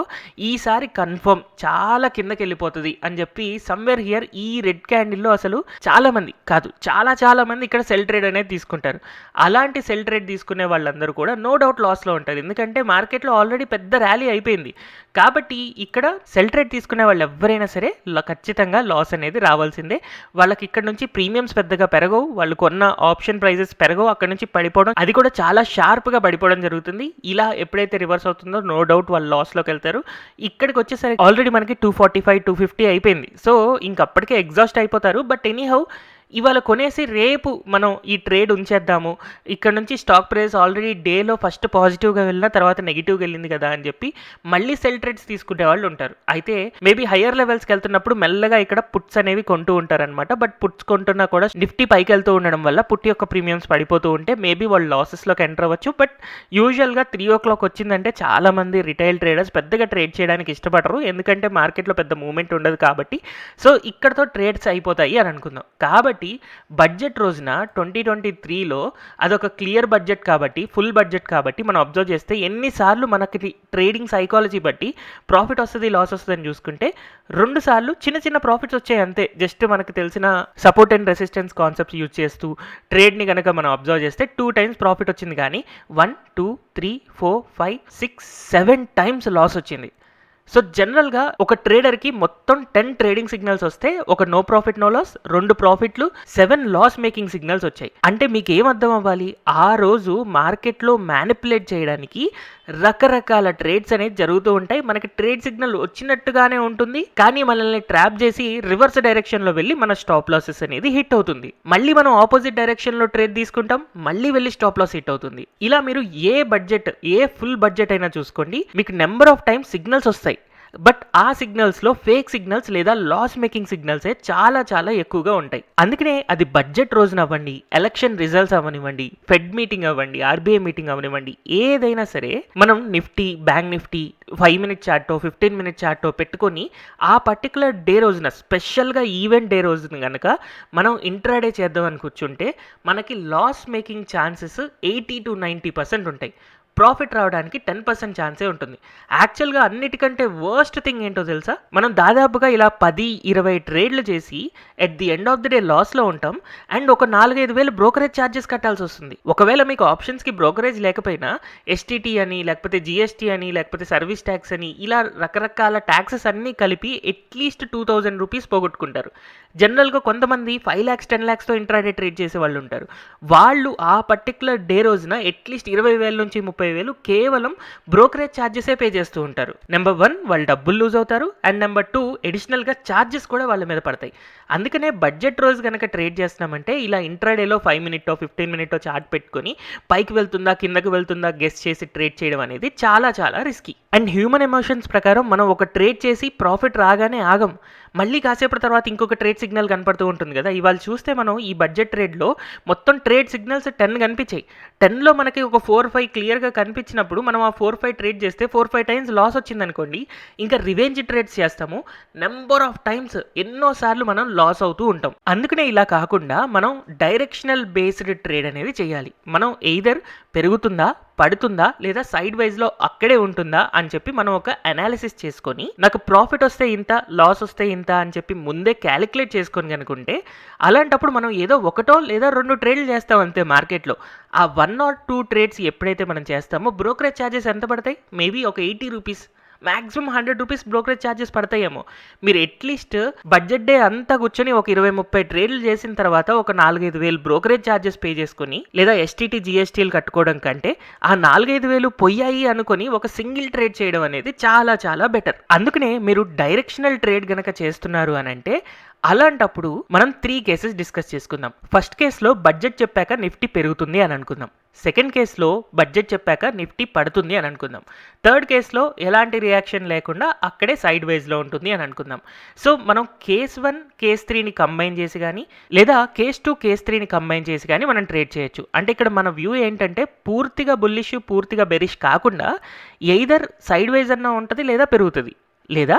ఈసారి కన్ఫర్మ్ చాలా కిందకి వెళ్ళిపోతుంది అని చెప్పి సమ్వేర్ హియర్ ఈ రెడ్ క్యాండిల్లో అసలు చాలా మంది కాదు చాలా చాలా మంది ఇక్కడ సెల్ ట్రేడ్ అనేది తీసుకుంటారు. అలాంటి సెల్ ట్రేడ్ తీసుకునే వాళ్ళందరూ కూడా నో డౌట్ లాస్లో ఉంటారు ఎందుకంటే మార్కెట్లో ఆల్రెడీ పెద్ద ర్యాలీ అయిపోయింది. కాబట్టి ఇక్కడ సెల్ ట్రేడ్ తీసుకునే వాళ్ళు ఎవరైనా సరే ఖచ్చితంగా లాస్ అనేది రావాల్సిందే. వాళ్ళకి ఇక్కడ నుంచి ప్రీమియమ్స్ పెద్దగా పెరగవు. వాళ్ళు కొన్న ఆప్షన్ ప్రైజెస్ పెరగవు. అక్కడ నుంచి పడిపోవడం అది కూడా చాలా షార్ప్గా పడిపోవడం జరుగుతుంది. ఇలా ఎప్పుడైతే రివర్స్ అవుతుందో నో డౌట్ వాళ్ళు లాస్లోకి వెళ్తారు. ఇక్కడికి వచ్చేసరికి ఆల్రెడీ మనకి two forty five two fifty అయిపోయింది. సో ఇంకప్పటికే ఎగ్జాస్ట్ అయిపోతారు. బట్ ఎనీహౌ ఇవాళ కొనేసి రేపు మనం ఈ ట్రేడ్ ఉంచేద్దాము. ఇక్కడ నుంచి స్టాక్ ప్రైస్ ఆల్రెడీ డేలో ఫస్ట్ పాజిటివ్గా వెళ్ళిన తర్వాత నెగిటివ్గా వెళ్ళింది కదా అని చెప్పి మళ్ళీ సెల్ ట్రేడ్స్ తీసుకునే వాళ్ళు ఉంటారు. అయితే మేబీ హయ్యర్ లెవెల్స్కి వెళ్తున్నప్పుడు మెల్లగా ఇక్కడ పుట్స్ అనేవి కొంటూ ఉంటారనమాట బట్ పుట్స్ కొంటున్నా కూడా నిఫ్టీ పైకి వెళ్తూ ఉండడం వల్ల పుట్టి యొక్క ప్రీమియమ్స్ పడిపోతూ ఉంటే మేబీ వాళ్ళు లాసెస్లోకి ఎంటర్ అవ్వచ్చు. బట్ యూజువల్గా త్రీ ఓ క్లాక్ వచ్చిందంటే చాలా మంది రిటైల్ ట్రేడర్స్ పెద్దగా ట్రేడ్ చేయడానికి ఇష్టపడరు. ఎందుకంటే మార్కెట్లో పెద్ద మూమెంట్ ఉండదు కాబట్టి. సో ఇక్కడతో ట్రేడ్స్ అయిపోతాయి అని అనుకుందాం. కాబట్టి బడ్జెట్ రోజున ట్వంటీ ట్వంటీ త్రీలో అదొక క్లియర్ బడ్జెట్ కాబట్టి ఫుల్ బడ్జెట్ కాబట్టి మనం అబ్జర్వ్ చేస్తే ఎన్నిసార్లు మనకి ట్రేడింగ్ సైకాలజీ బట్టి ప్రాఫిట్ వస్తుంది లాస్ వస్తుందని చూసుకుంటే రెండు సార్లు చిన్న చిన్న ప్రాఫిట్స్ వచ్చాయి అంతే. జస్ట్ మనకు తెలిసిన support and resistance concepts use చేస్తూ ట్రేడ్ని కనుక మనం అబ్జర్వ్ చేస్తే టూ టైమ్స్ ప్రాఫిట్ వచ్చింది కానీ one two three four five six seven times loss వచ్చింది. సో జనరల్గా ఒక ట్రేడర్కి మొత్తం టెన్ ట్రేడింగ్ సిగ్నల్స్ వస్తే ఒక నో ప్రాఫిట్ నో లాస్ రెండు ప్రాఫిట్లు సెవెన్ లాస్ మేకింగ్ సిగ్నల్స్ వచ్చాయి. అంటే మీకు ఏం అర్థం అవ్వాలి? ఆ రోజు మార్కెట్లో మ్యానిపులేట్ చేయడానికి రకరకాల ట్రేడ్స్ అనేది జరుగుతూ ఉంటాయి. మనకి ట్రేడ్ సిగ్నల్ వచ్చినట్టుగానే ఉంటుంది. కానీ మనల్ని ట్రాప్ చేసి రివర్స్ డైరెక్షన్లో వెళ్ళి మన స్టాప్ లాసెస్ అనేది హిట్ అవుతుంది. మళ్ళీ మనం ఆపోజిట్ డైరెక్షన్లో ట్రేడ్ తీసుకుంటాం. మళ్ళీ వెళ్ళి స్టాప్ లాస్ హిట్ అవుతుంది. ఇలా మీరు ఏ బడ్జెట్ ఏ ఫుల్ బడ్జెట్ అయినా చూసుకోండి. మీకు నెంబర్ ఆఫ్ టైమ్స్ సిగ్నల్స్ వస్తాయి. బట్ ఆ సిగ్నల్స్లో ఫేక్ సిగ్నల్స్ లేదా లాస్ మేకింగ్ సిగ్నల్సే చాలా చాలా ఎక్కువగా ఉంటాయి. అందుకనే అది బడ్జెట్ రోజున అవ్వండి ఎలక్షన్ రిజల్ట్స్ అవ్వనివ్వండి ఫెడ్ మీటింగ్ అవ్వండి ఆర్బీఐ మీటింగ్ అవ్వనివ్వండి ఏదైనా సరే మనం Nifty bank Nifty five minute చార్టో fifteen minute చార్టో పెట్టుకొని ఆ పర్టికులర్ డే రోజున స్పెషల్గా ఈవెంట్ డే రోజున కనుక మనం ఇంట్రాడే చేద్దాం అని కూర్చుంటే మనకి loss making chances eighty to ninety percent ఉంటాయి. ప్రాఫిట్ రావడానికి టెన్ పర్సెంట్ ఛాన్సే ఉంటుంది. యాక్చువల్గా అన్నిటికంటే వర్స్ట్ థింగ్ ఏంటో తెలుసా? మనం దాదాపుగా ఇలా పది ఇరవై ట్రేడ్లు చేసి at the end of the day లాస్లో ఉంటాం. అండ్ ఒక నాలుగైదు వేలు బ్రోకరేజ్ ఛార్జెస్ కట్టాల్సి వస్తుంది. ఒకవేళ మీకు ఆప్షన్స్కి బ్రోకరేజ్ లేకపోయినా ఎస్టీటీ అని లేకపోతే జిఎస్టీ అని లేకపోతే సర్వీస్ ట్యాక్స్ అని ఇలా రకరకాల ట్యాక్సెస్ అన్నీ కలిపి at least two thousand rupees పోగొట్టుకుంటారు. జనరల్గా కొంతమంది ఫైవ్ ల్యాక్స్ టెన్ ల్యాక్స్తో ఇంట్రాడే ట్రేడ్ చేసే వాళ్ళు ఉంటారు వాళ్ళు ఆ పర్టికులర్ డే రోజున అట్లీస్ట్ ఇరవై వేల నుంచి ముప్పై ముప్పై వేలు కేవలం బ్రోకరేజ్ ఛార్జెసే పే చేస్తూ ఉంటారు. నెంబర్ వన్ వాళ్ళు డబ్బులు లూజ్ అవుతారు. అండ్ నెంబర్ టూ అడిషనల్గా ఛార్జెస్ కూడా వాళ్ళ మీద పడతాయి. అందుకనే బడ్జెట్ రోజు కనుక ట్రేడ్ చేస్తున్నామంటే ఇలా ఇంట్రాడేలో ఫైవ్ మినిట్టో ఫిఫ్టీన్ మినిట్టో చార్ట్ పెట్టుకొని పైకి వెళ్తుందా కిందకి వెళ్తుందా గెస్ చేసి ట్రేడ్ చేయడం అనేది చాలా చాలా రిస్కీ అండ్ హ్యూమన్ ఎమోషన్స్ ప్రకారం మనం ఒక ట్రేడ్ చేసి ప్రాఫిట్ రాగానే ఆగం. మళ్ళీ కాసేపటి తర్వాత ఇంకొక ట్రేడ్ సిగ్నల్ కనపడుతూ ఉంటుంది కదా. ఇవాళ చూస్తే మనం ఈ బడ్జెట్ ట్రేడ్లో మొత్తం ట్రేడ్ సిగ్నల్స్ టెన్ కనిపించాయి. టెన్లో మనకి ఒక ఫోర్ ఫైవ్ క్లియర్గా కనిపించినప్పుడు మనం ఆ ఫోర్ ఫైవ్ ట్రేడ్ చేస్తే ఫోర్ ఫైవ్ టైమ్స్ లాస్ వచ్చిందనుకోండి ఇంకా రివెంజ్ ట్రేడ్స్ చేస్తాము. నెంబర్ ఆఫ్ టైమ్స్ ఎన్నోసార్లు మనం లాస్ అవుతూ ఉంటాం. అందుకనే ఇలా కాకుండా మనం డైరెక్షనల్ బేస్డ్ ట్రేడ్ అనేది చేయాలి. మనం ఎయిదర్ పెరుగుతుందా పడుతుందా లేదా సైడ్ వైజ్లో అక్కడే ఉంటుందా అని చెప్పి మనం ఒక అనాలిసిస్ చేసుకొని నాకు ప్రాఫిట్ వస్తే ఇంత లాస్ వస్తే ఇంత అని చెప్పి ముందే క్యాలిక్యులేట్ చేసుకొని కనుకుంటే అలాంటప్పుడు మనం ఏదో ఒకటో లేదా రెండు ట్రేడ్లు చేస్తాం అంతే మార్కెట్లో ఆ వన్ ఆర్ టూ ట్రేడ్స్ ఎప్పుడైతే మనం చేస్తామో బ్రోకరేజ్ ఛార్జెస్ ఎంత పడతాయి? మేబీ ఒక eighty rupees maximum hundred rupees brokerage charges పడతాయేమో. మీరు అట్లీస్ట్ బడ్జెట్ డే అంతా కూర్చొని ఒక ఇరవై ముప్పై ట్రేడ్లు చేసిన తర్వాత ఒక నాలుగైదు వేలు బ్రోకరేజ్ ఛార్జెస్ పే చేసుకుని లేదా ఎస్టీటీ జిఎస్టీలు కట్టుకోవడం కంటే ఆ నాలుగైదు వేలు పొయ్యాయి అనుకొని ఒక సింగిల్ ట్రేడ్ చేయడం అనేది చాలా చాలా బెటర్. అందుకనే మీరు డైరెక్షనల్ ట్రేడ్ గనక చేస్తున్నారు అని అంటే అలాంటప్పుడు మనం త్రీ కేసెస్ డిస్కస్ చేసుకుందాం. ఫస్ట్ కేసులో బడ్జెట్ చెప్పాక నిఫ్టీ పెరుగుతుంది అని అనుకుందాం. సెకండ్ కేసులో బడ్జెట్ చెప్పాక నిఫ్టీ పడుతుంది అని అనుకుందాం. థర్డ్ కేసులో ఎలాంటి రియాక్షన్ లేకుండా అక్కడే సైడ్ వైజ్లో ఉంటుంది అని అనుకుందాం. సో మనం కేస్ వన్ కేస్ త్రీని కంబైన్ చేసి కానీ లేదా కేస్ టూ కేస్ త్రీని కంబైన్ చేసి కానీ మనం ట్రేడ్ చేయొచ్చు. అంటే ఇక్కడ మన వ్యూ ఏంటంటే పూర్తిగా బుల్లిష్ పూర్తిగా బెరిష్ కాకుండా ఎయిదర్ సైడ్ వైజ్ అన్న ఉంటుంది లేదా పెరుగుతుంది. లేదా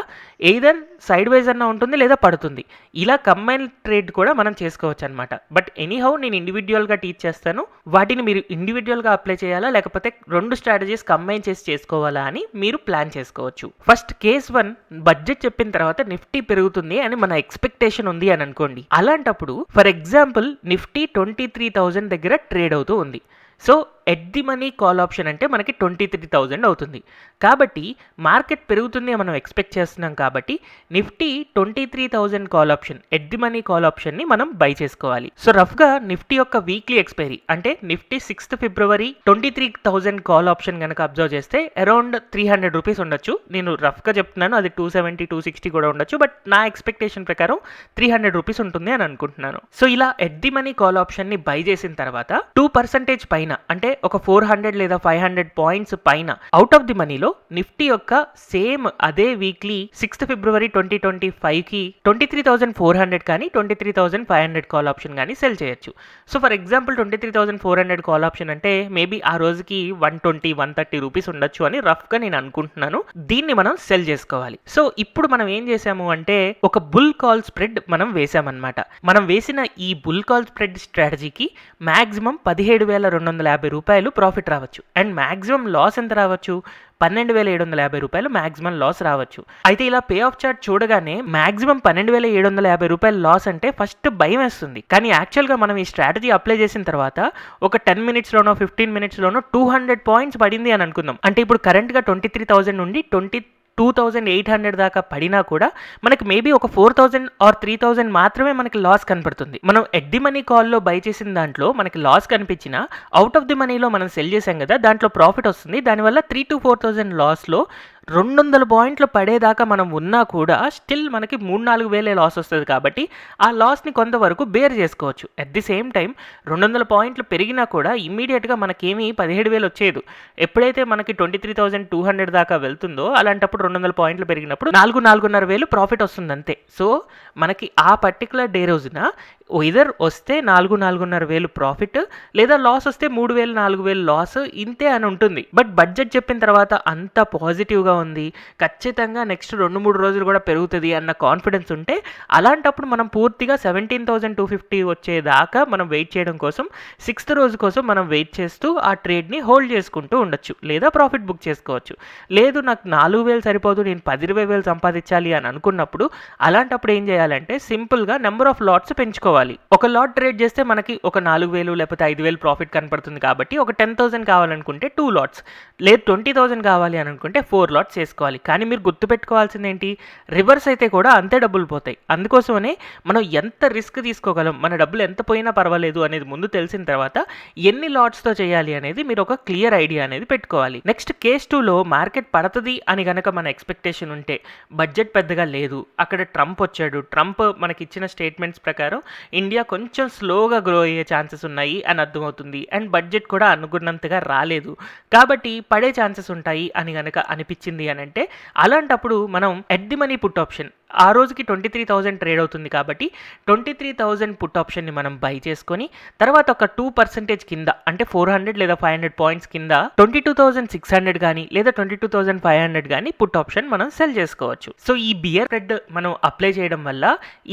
ఎయిదర్ సైడ్ వైజ్ అన్న ఉంటుంది లేదా పడుతుంది. ఇలా కంబైన్ ట్రేడ్ కూడా మనం చేసుకోవచ్చు అనమాట బట్ ఎనీహౌ నేను ఇండివిజువల్గా టీచ్ చేస్తాను. వాటిని మీరు ఇండివిజువల్గా అప్లై చేయాలా? లేకపోతే రెండు స్ట్రాటజీస్ కంబైన్ చేసి చేసుకోవాలా అని మీరు ప్లాన్ చేసుకోవచ్చు. ఫస్ట్ కేస్ వన్ బడ్జెట్ చెప్పిన తర్వాత నిఫ్టీ పెరుగుతుంది అని మన ఎక్స్పెక్టేషన్ ఉంది అని అనుకోండి. అలాంటప్పుడు for example Nifty twenty three thousand దగ్గర ట్రేడ్ అవుతూ ఉంది. So at the money call option అంటే మనకి ట్వంటీ త్రీ థౌజండ్ అవుతుంది. కాబట్టి మార్కెట్ పెరుగుతుంది మనం ఎక్స్పెక్ట్ చేస్తున్నాం కాబట్టి Nifty twenty three thousand call option at the money call ఆప్షన్ని మనం బై చేసుకోవాలి. సో రఫ్గా నిఫ్టీ యొక్క వీక్లీ ఎక్స్పైరీ అంటే Nifty sixth February twenty three thousand call option కనుక అబ్జర్వ్ చేస్తే అరౌండ్ త్రీ హండ్రెడ్ రూపీస్ ఉండొచ్చు. నేను రఫ్గా చెప్తున్నాను అది టూ సెవెంటీ టూ సిక్స్టీ కూడా ఉండొచ్చు బట్ నా ఎక్స్పెక్టేషన్ ప్రకారం త్రీ హండ్రెడ్ రూపీస్ ఉంటుంది అని అనుకుంటున్నాను. సో ఇలా ఎట్ ది మనీ కాల్ ఆప్షన్ని బై చేసిన తర్వాత టూ పర్సెంటేజ్ పైన అంటే ఒక ఫోర్ హండ్రెడ్ లేదా ఫైవ్ హండ్రెడ్ పాయింట్స్ పైన అవుట్ ఆఫ్ ది మనీలో నిఫ్టీ యొక్క సేమ్ అదే weekly sixth February twenty twenty ఫైవ్కి twenty three thousand four hundred కానీ twenty three thousand five hundred call option కానీ సెల్ చేయొచ్చు. So for example twenty three thousand four hundred call option అంటే మేబీ ఆ రోజుకి one twenty one thirty rupees ఉండొచ్చు అని రఫ్గా నేను అనుకుంటున్నాను. దీన్ని మనం సెల్ చేసుకోవాలి. సో ఇప్పుడు మనం ఏం చేసాము అంటే ఒక బుల్ కాల్ స్ప్రెడ్ మనం వేసామన్నమాట మనం వేసిన ఈ బుల్ కాల్ స్ప్రెడ్ స్ట్రాటజీకి మాక్సిమం పదిహేడు వేల రెండు వందల యాభై రూపాయలు ప్రాఫిట్ రావచ్చు. అండ్ మ్యాక్సిమం లాస్ ఎంత రావచ్చు? పన్నెండు వేల ఏడు వందల యాభై రూపాయలు మ్యాక్సిమం లాస్ రావచ్చు. అయితే ఇలా పే ఆఫ్ చార్ట్ చూడగానే మ్యాక్సిమం పన్నెండు వేల ఏడు వందల యాభై రూపాయలు లాస్ అంటే ఫస్ట్ భయం వేస్తుంది. కానీ యాక్చువల్గా మనం ఈ స్ట్రాటజీ అప్లై చేసిన తర్వాత ఒక టెన్ మినిట్స్లోనో ఫిఫ్టీన్ మినిట్స్లోనో టూ హండ్రెడ్ పాయింట్స్ పడింది అని అనుకుందాం. అంటే ఇప్పుడు కరెంట్గా ట్వంటీ త్రీ థౌసండ్ నుండి twenty two thousand eight hundred దాకా పడినా కూడా మనకి మేబీ ఒక four thousand or three thousand మాత్రమే మనకి లాస్ కనపడుతుంది. మనం ఎట్ ది మనీ కాల్లో బై చేసిన దాంట్లో మనకి లాస్ కనిపించిన అవుట్ ఆఫ్ ది మనీలో మనం సెల్ చేసాం కదా దాంట్లో ప్రాఫిట్ వస్తుంది. దానివల్ల త్రీ టు ఫోర్ థౌజండ్ లాస్లో రెండు వందల పాయింట్లు పడేదాకా మనం ఉన్నా కూడా స్టిల్ మనకి మూడు నాలుగు వేలే లాస్ వస్తుంది కాబట్టి ఆ లాస్ని కొంతవరకు బేర్ చేసుకోవచ్చు. అట్ ది సేమ్ టైం రెండు వందల పాయింట్లు పెరిగినా కూడా ఇమ్మీడియట్గా మనకేమీ పదిహేడు వేలు వచ్చేది ఎప్పుడైతే మనకి twenty three thousand two hundred దాకా వెళ్తుందో అలాంటప్పుడు రెండు వందల పాయింట్లు పెరిగినప్పుడు నాలుగు నాలుగున్నర వేలు ప్రాఫిట్ వస్తుంది అంతే సో మనకి ఆ పర్టికులర్ డే రోజున ఇదర్ వస్తే నాలుగు నాలుగున్నర వేలు ప్రాఫిట్ లేదా లాస్ వస్తే మూడు వేలు నాలుగు వేలు లాస్ ఇంతే అని ఉంటుంది. బట్ బడ్జెట్ చెప్పిన తర్వాత అంత పాజిటివ్గా ఉంది. ఖచ్చితంగా నెక్స్ట్ రెండు మూడు రోజులు కూడా పెరుగుతుంది అన్న కాన్ఫిడెన్స్ ఉంటే అలాంటప్పుడు మనం పూర్తిగా సెవెంటీన్ థౌజండ్ టూ ఫిఫ్టీ వచ్చేదాకా మనం వెయిట్ చేయడం కోసం సిక్స్త్ రోజు కోసం మనం వెయిట్ చేస్తూ ఆ ట్రేడ్ని హోల్డ్ చేసుకుంటూ ఉండొచ్చు. లేదా ప్రాఫిట్ బుక్ చేసుకోవచ్చు. లేదు నాకు నాలుగు వేలు సరిపోదు నేను పది ఇరవై వేలు సంపాదించాలి అని అనుకున్నప్పుడు అలాంటప్పుడు ఏం చేయాలంటే సింపుల్గా నెంబర్ ఆఫ్ లాట్స్ పెంచుకోవాలి. చేసుకోవాలి ఒక లాట్ ట్రేడ్ చేస్తే మనకి ఒక నాలుగు వేలు లేకపోతే ఐదు వేలు ప్రాఫిట్ కనపడుతుంది కాబట్టి ఒక టెన్ థౌసండ్ కావాలనుకుంటే టూ లాట్స్ లేదు ట్వంటీ థౌసండ్ కావాలి అని అనుకుంటే ఫోర్ లాట్స్ చేసుకోవాలి. కానీ మీరు గుర్తుపెట్టుకోవాల్సింది ఏంటి? రివర్స్ అయితే కూడా అంతే డబ్బులు పోతాయి. అందుకోసమనే మనం ఎంత రిస్క్ తీసుకోగలం మన డబ్బులు ఎంత పోయినా పర్వాలేదు అనేది ముందు తెలిసిన తర్వాత ఎన్ని లాట్స్తో చేయాలి అనేది మీరు ఒక క్లియర్ ఐడియా అనేది పెట్టుకోవాలి. నెక్స్ట్ కేస్ టూలో మార్కెట్ పడుతుంది అని కనుక మన ఎక్స్పెక్టేషన్ ఉంటే బడ్జెట్ పెద్దగా లేదు. అక్కడ ట్రంప్ వచ్చాడు. ట్రంప్ మనకి ఇచ్చిన స్టేట్మెంట్స్ ప్రకారం ఇండియా కొంచెం స్లోగా గ్రో అయ్యే ఛాన్సెస్ ఉన్నాయి అని అర్థమవుతుంది. అండ్ బడ్జెట్ కూడా అనుకున్నంతగా రాలేదు. కాబట్టి పడే ఛాన్సెస్ ఉంటాయి అని కనుక అనిపించింది అని అంటే అలాంటప్పుడు మనం at the money put option ఆ రోజుకి ట్వంటీ త్రీ థౌజండ్ ట్రేడ్ అవుతుంది కాబట్టి ట్వంటీ త్రీ థౌజండ్ పుట్ ఆప్షన్ని మనం బై చేసుకొని తర్వాత ఒక టూ పర్సెంటేజ్ కింద అంటే ఫోర్ హండ్రెడ్ లేదా ఫైవ్ హండ్రెడ్ పాయింట్స్ కింద twenty two thousand six hundred కానీ లేదా twenty two thousand five hundred కానీ పుట్ ఆప్షన్ మనం సెల్ చేసుకోవచ్చు. సో ఈ బియర్ స్ప్రెడ్ మనం అప్లై చేయడం వల్ల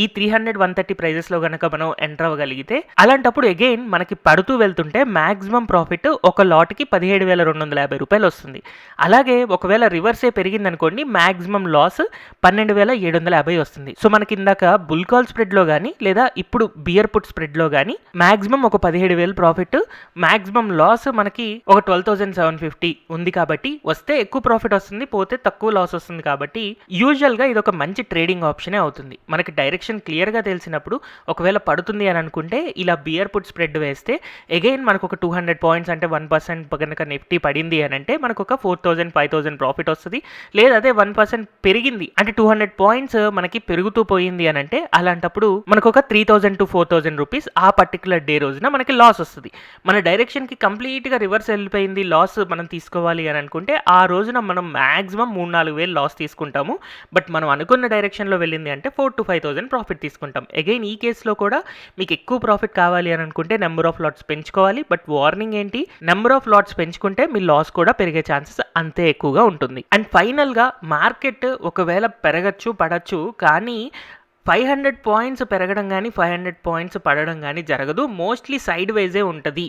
ఈ త్రీ హండ్రెడ్ వన్ థర్టీ ప్రైజెస్లో కనుక మనం ఎంటర్ అవ్వగలిగితే అలాంటప్పుడు అగైన్ మనకి పడుతూ వెళ్తుంటే మాక్సిమం ప్రాఫిట్ ఒక లాట్కి పదిహేడు వేల రెండు వందల యాభై రూపాయలు వస్తుంది. అలాగే ఒకవేళ రివర్సే పెరిగిందనుకోండి మాక్సిమం లాస్ పన్నెండు వేల ఏడు వందల యాభై వస్తుంది. సో మనకి ఇందాక బుల్ కాల్ స్ప్రెడ్లో కానీ లేదా ఇప్పుడు బియర్ పుట్ స్ప్రెడ్లో కానీ మాక్సిమం ఒక పదిహేడు వేలు ప్రాఫిట్ మాక్సిమం లాస్ మనకి ఒక ట్వెల్వ్ థౌసండ్ సెవెన్ ఫిఫ్టీ ఉంది కాబట్టి వస్తే ఎక్కువ ప్రాఫిట్ వస్తుంది పోతే తక్కువ లాస్ వస్తుంది కాబట్టి యూజువల్గా ఇది ఒక మంచి ట్రేడింగ్ ఆప్షనే అవుతుంది. మనకి డైరెక్షన్ క్లియర్గా తెలిసినప్పుడు ఒకవేళ పడుతుంది అని అనుకుంటే ఇలా బియర్ పుట్ స్ప్రెడ్ వేస్తే అగైన్ మనకు ఒక టూ హండ్రెడ్ పాయింట్స్ అంటే వన్ పర్సెంట్ కనుక నిఫ్టీ పడింది అని అంటే మనకు ఒక four thousand five thousand profit వస్తుంది. లేదా అదే వన్ పర్సెంట్ పెరిగింది అంటే టూ హండ్రెడ్ పాయింట్స్ మనకి పెరుగుతూ పోయింది అని అంటే అలాంటప్పుడు మనకు ఒక three thousand to four thousand rupees ఆ పర్టికులర్ డే రోజున మనకి లాస్ వస్తుంది. మన డైరెక్షన్కి కంప్లీట్గా రివర్స్ వెళ్ళిపోయింది లాస్ మనం తీసుకోవాలి అని అనుకుంటే ఆ రోజున మనం మ్యాక్సిమం మూడు నాలుగు వేలు లాస్ తీసుకుంటాము. బట్ మనం అనుకున్న డైరెక్షన్లో వెళ్ళింది అంటే four to five thousand profit తీసుకుంటాం. అగైన్ ఈ కేసులో కూడా మీకు ఎక్కువ ప్రాఫిట్ కావాలి అని అనుకుంటే నెంబర్ ఆఫ్ లాట్స్ పెంచుకోవాలి. బట్ వార్నింగ్ ఏంటి? నెంబర్ ఆఫ్ లాట్స్ పెంచుకుంటే మీ లాస్ కూడా పెరిగే ఛాన్సెస్ అంతే ఎక్కువగా ఉంటుంది. అండ్ ఫైనల్గా మార్కెట్ ఒకవేళ పెరగచ్చు పడచ్చు కానీ ఫైవ్ హండ్రెడ్ పాయింట్స్ పెరగడం కానీ ఫైవ్ హండ్రెడ్ పాయింట్స్ పడడం కానీ జరగదు. మోస్ట్లీ సైడ్ వైజే ఉంటుంది